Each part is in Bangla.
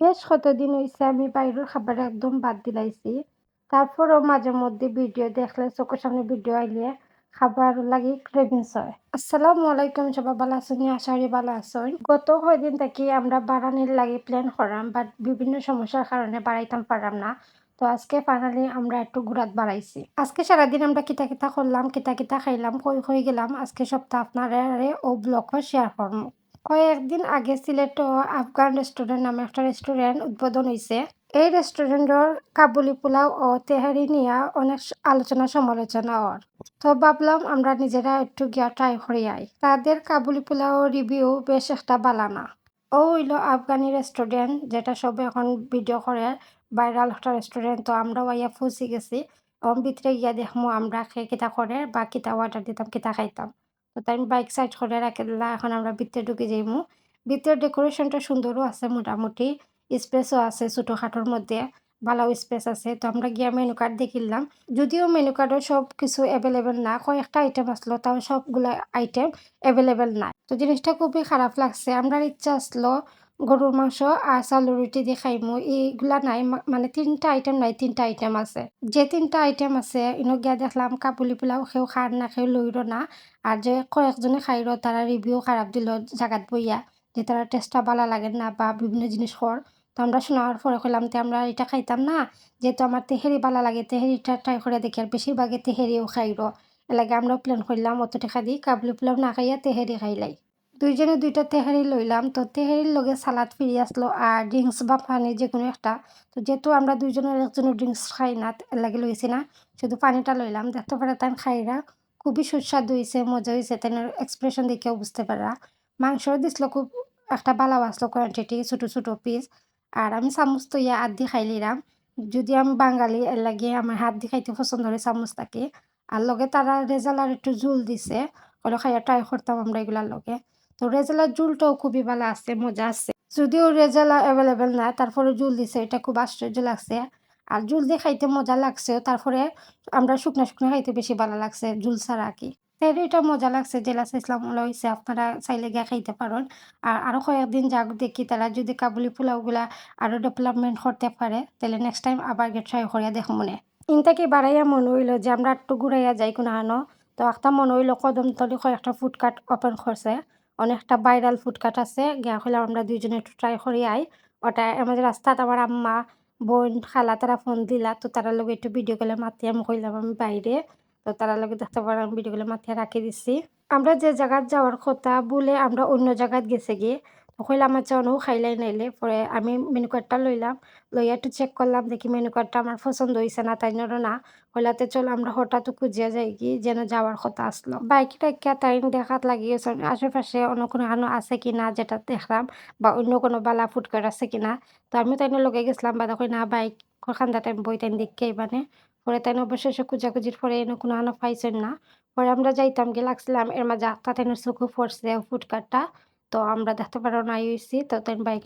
বেশ কতদিন হইছে আমি বাইরের খাবার একদম বাদ দিলাইছি। তারপরও মাঝে মধ্যে ভিডিও দেখলে, চোখের সামনে ভিডিও আইলে খাবার লাগি ক্রেভিংস হয়। আসসালামু আলাইকুম, সবাই ভালো আছেন? আশা করি ভালো আছেন। গত কয়দিন থেকে আমরা বাড়ানির লাগি প্ল্যান করাম বাট বিভিন্ন সমস্যার কারণে বাড়াইতাম পারলাম না। তো আজকে ফাইনালি আমরা একটু ঘুরাত বাড়াইছি। আজকে সারাদিন আমরা কিতা কিতা করলাম, কিতা কিতা খাইলাম, কই হয়ে গেলাম, আজকে সপ্তাহ আপনারা ও ব্লগ শেয়ার করব কয়েকদিন আগে সিলেট আফগান রেস্টুরেন্ট নামে একটা রেস্টুরেন্ট উদ্বোধন হয়েছে এই রেস্টুরেন্টের কাবুলি পোলাও ও তেহারি নিয়ে অনেক আলোচনা সমালোচনা ওর তো ভাবলাম আমরা নিজেরা একটু গিয়া ট্রাই করি আই। তাদের কাবুলি পোলাও রিভিউ বেশ একটা বালানা। ও হইল আফগানি রেস্টুরেন্ট যেটা সব এখন ভিডিও করে ভাইরাল একটা রেস্টুরেন্ট তো আমরাও আইয়া ফুসি গেছি। এবং ভিতরে গিয়া দেখব আমরা খেয়ে কিতা করে, বা কিতা অর্ডার দিতাম, কিতা খাইতাম। তো তাই আমি বাইক সাইড করে রাখে দিলাম এখন আমরা ভিতরে ঢুকে যাইমু। ভিতরের ডেকোরেশনটা সুন্দরও আছে মোটামুটি স্পেসও আছে ছোটোখাটোর মধ্যে, ভালো স্পেস আছে। তো আমরা গিয়া মেনু কার্ড দেখিলাম যদিও মেনু কার্ডও সব কিছু অ্যাভেলেবেল না, কয়েকটা আইটেম আসলো, তাও সবগুলো আইটেম অ্যাভেলেবেল না তো জিনিসটা খুবই খারাপ লাগছে আমরা ইচ্ছা আসলো গরুর মাংস আর চাউলের রুটি দিয়ে খাইমু। এইগুলা নাই মানে তিনটা আইটেম নাই, তিনটা আইটেম আছে। যে তিনটা আইটেম আছে, ইনো গিয়া দেখলাম কাপুলি পোলাও খেয়েও খার না খেয়েও লইর না। আর যে কয়েকজনে খাইর তারা রিভিউ খারাপ দিল জাগাত বইয়া যে তারা টেস্টটা ভালো লাগে না বা বিভিন্ন জিনিস খর তো আমরা শোনার পরে কইলাম তো আমরা এটা খাইতাম না, যেহেতু আমার তেহেরি ভালো লাগে, তেহেরিটা ট্রাই করে দেখি। আর বেশিরভাগে তেহেরিও খাইর এলাকে আমরাও প্ল্যান করলাম অত টাকা দিই কাবলি পোলাও না খাইয়া তেহেরি খাইলাই দুইজনে দুইটা তেহারি লইলাম। তো তেহারির লগে সালাদ ফিরি আসলো আর ড্রিঙ্কস বা পানি যে কোনো একটা। তো যেহেতু আমরা দুইজনের একজনের ড্রিঙ্কস খাই না লাগে লইছি না। শুধু পানিটা লইলাম। দেখতে পারে তাই খাইরা খুবই সুস্বাদু হয়েছে মজা হয়েছে তাই এক্সপ্রেশন দেখেও বুঝতে পারা। মাংসও দিছিল খুব একটা ভালো আসলো কোয়ান্টিটি ছোটো ছোটো পিস আর আমি চামচ তো ইয়া আদি খাই লিলাম যদি আমি বাঙালি, এর লাগে আমার হাত দিয়ে খাইতে পছন্দ হয় চামচটাকে আর লগে তারা রেজাল্ট আর একটু জুল দিছে। ওরা খাইয়া ট্রাই করতাম আমরা এগুলার লগে। তো রেজালার জুলটাও খুবই ভালো আছে, মজা আছে। যদিও রেজালা অ্যাভেলেবেল না তারপরে জুল দিছে, এটা খুব আশ্চর্য লাগছে। আর জুল দিয়ে খাইতে মজা লাগছে, তারপরে আমরা শুকনো শুকনো খাইতে বেশি ভালো লাগছে জুল ছাড়া কি। এটা মজা লাগছে জেলা ইসলাম হয়েছে আপনারা চাইলে গিয়ে খাইতে পারেন। আর আরও কয়েকদিন যাক, দেখি, তারা যদি কাবুলি পোলাওগুলা আরও ডেভেলপমেন্ট করতে পারে, তাহলে নেক্সট টাইম আবার গিয়ে ট্রাই করিয়া দেখ মনে। ইনটাকে বাড়াইয়া মনে হইল যে, আমরা একটু ঘুরাইয়া যাই কোনো আনো তো একটা মনে হইল কদমতলি কয়েকটা ফুডকার্ট ওপেন করছে। অনেকটা ভাইরাল ফুডকাট আছে। গিয়া হইলাম আমরা দুইজনে একটু ট্রাই করি আই। ওটা আমাদের রাস্তাত আমার আম্মা, বোন, খালা তারা ফোন দিলা, তো তারা লোক একটু ভিডিও কলে মাতি আমি কইলাম আমি বাইরে। তো তারা লোক দেখতে পারলাম ভিডিও কলে মাথায় রাখি দিছি। আমরা যে জায়গাত যাওয়ার কথা বলে আমরা অন্য জায়গাত গেছে গিয়ে কইলাম আচ্ছা অনেও খাইলাই নাইলে পরে আমি মেনু কার্ডটা লইলাম লইয়া একটু চেক করলাম দেখি মেনু কার্ডটা আমার পছন্দ হয়েছে না, তাই না। হইলাতে চল আমরা হঠাৎ খুঁজিয়া যাই কি যেন যাওয়ার কথা আসলো বাইক টাইকা তাই দেখাত লাগিয়েছে আশেপাশে অন্য কোনো আনো আছে কি না যেটা দেখলাম বা অন্য কোনো বালা ফুটকার আছে কি না। তো আমি তাই লগে গেছিলাম বা দেখো না, বাইক খান্দা টাইম বই তাই দেখকে মানে পরে তাই অবশেষে খুঁজাখুঁজির পরে এনে কোনো আনো পাইছেন না। পরে আমরা যাইতাম গিয়ে লাগছিলাম এর মাঝে আত্মা তেন চোখে পড়ছে ফুটকারটা তো আমরা দেখতে পারো নাই হয়েছি তো তাই বাইক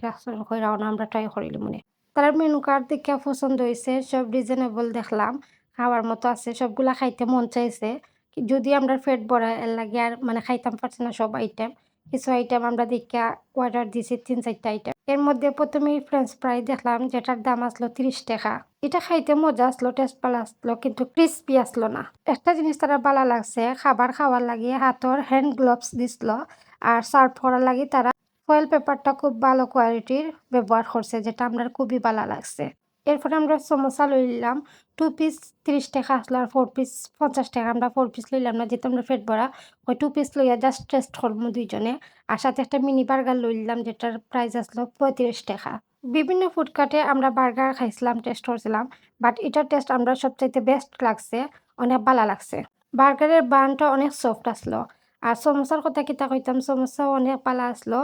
রওনা আমরা ট্রাই করিলি মনে তার মেনু কার্ড দেখে পছন্দ হয়েছে সব রিজনেবল দেখলাম। খাওয়ার মতো আছে, সবগুলা খাইতে মন চাইছে। যদি আমরা ফেট বড়া এর লাগে আর মানে খাইতাম পারছি না সব আইটেম কিছু আইটেম আমরা দেখে অর্ডার দিছি তিন চারটা আইটেম এর মধ্যে প্রথমে ফ্রেঞ্চ ফ্রাই দেখলাম, যেটার দাম আসলো তিরিশ টাকা। এটা খাইতে মজা আসলো টেস্ট ভালো আসলো, কিন্তু ক্রিস্পি আসলো না। একটা জিনিস তারা ভালো লাগছে, খাবার খাওয়ার লাগিয়ে হাতর হ্যান্ড গ্লোভস দিছিল। আর সার্ভ করার লাগে তারা ফয়েল পেপারটা খুব ভালো কোয়ালিটির ব্যবহার করছে, যেটা আমরা খুবই ভালো লাগছে। এরপরে আমরা সমোসা লইলাম টু পিস তিরিশ টাকা আসলো আর ফোর পিস পঞ্চাশ টাকা। আমরা ফোর পিস লইলাম না, যেহেতু আমরা ফেট ভরা, ওই টু পিস লইয়া জাস্ট টেস্ট করব দুইজনে। আর সাথে একটা মিনি বার্গার লইলাম যেটার প্রাইস আসলো পঁয়ত্রিশ টাকা। বিভিন্ন ফুডকার্টে আমরা বার্গার খাইছিলাম টেস্ট করছিলাম বাট এটার টেস্ট আমরা সবচাইতে বেস্ট লাগছে, অনেক ভালো লাগছে। বার্গারের বানটা অনেক সফট আসলো। আর সমোসার কথা কিতা কইতাম সমোসাও অনেক ভালো আসলো।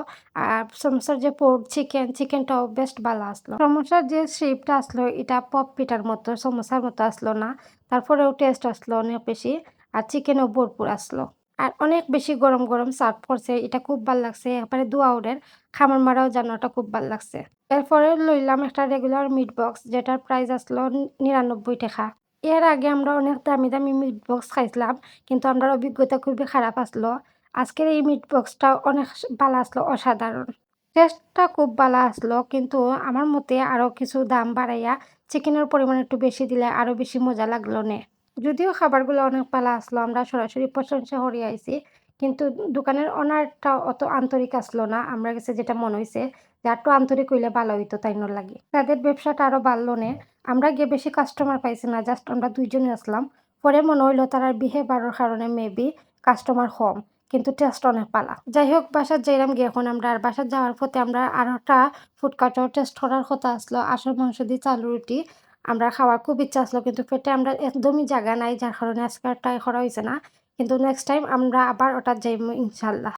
আর সমোসার যে পোর্ট চিকেন চিকেনটাও বেস্ট ভালো আসলো। সমোসার যে শেপটা আসলো, এটা পপ পিটার মতো সমোসার মতো আসলো না। তারপরেও টেস্ট আসলো অনেক বেশি। আর চিকেনও ভরপুর আসলো। আর অনেক বেশি গরম গরম সার্ভ করছে। এটা খুব ভালো লাগছে। এরপরে দুয়াউরের খামার মারাও জানাটা খুব ভালো লাগছে। এরপরে লইলাম একটা রেগুলার মিট বক্স যেটার প্রাইস আসলো নিরানব্বই টাকা। এর আগে আমরা অনেক দামি দামি মিট বক্স খাইছিলাম, কিন্তু আমরা অভিজ্ঞতা খুবই খারাপ আসলো। আজকের এই মিট বক্সটা অনেক ভালো আসলো, অসাধারণ। টেস্টটা খুব ভালো আসলো, কিন্তু আমার মতে আরও কিছু দাম বাড়াইয়া চিকেনের পরিমাণ একটু বেশি দিলে আরও বেশি মজা লাগল নে। যদিও খাবারগুলো অনেক ভালো আসলো, আমরা সরাসরি প্রশংসা হরিয়ে আইছি, কিন্তু দোকানের অনারটা অত আন্তরিক আসলো না, আমরা কাছে যেটা মনে হয়েছে যে একটু আন্তরিক হইলে ভালো হইতো, তাই ন লাগে। তাদের ব্যবসাটা আরও বাড়লো নে। আমরা গিয়ে বেশি কাস্টমার পাইছি না জাস্ট আমরা দুইজনই আসলাম। পরে মনে হইল তার বিহেভিয়ারের কারণে মেবি কাস্টমার কম, কিন্তু টেস্ট অনেক পালা। যাই হোক বাসার যাইলাম গিয়ে এখন আমরা আর বাসার যাওয়ার পথে আমরা আরও একটা ফুডকার্টও টেস্ট করার কথা আসলো। আসল মাংস দিয়ে চালু, রুটি, আমরা খাওয়ার খুব ইচ্ছা আসলো, কিন্তু পেটে আমরা একদমই জায়গা নাই, যার কারণে আজকে ট্রাই করা হয়েছে না। কিন্তু নেক্সট টাইম আমরা আবার ওটা যাইব ইনশাল্লাহ।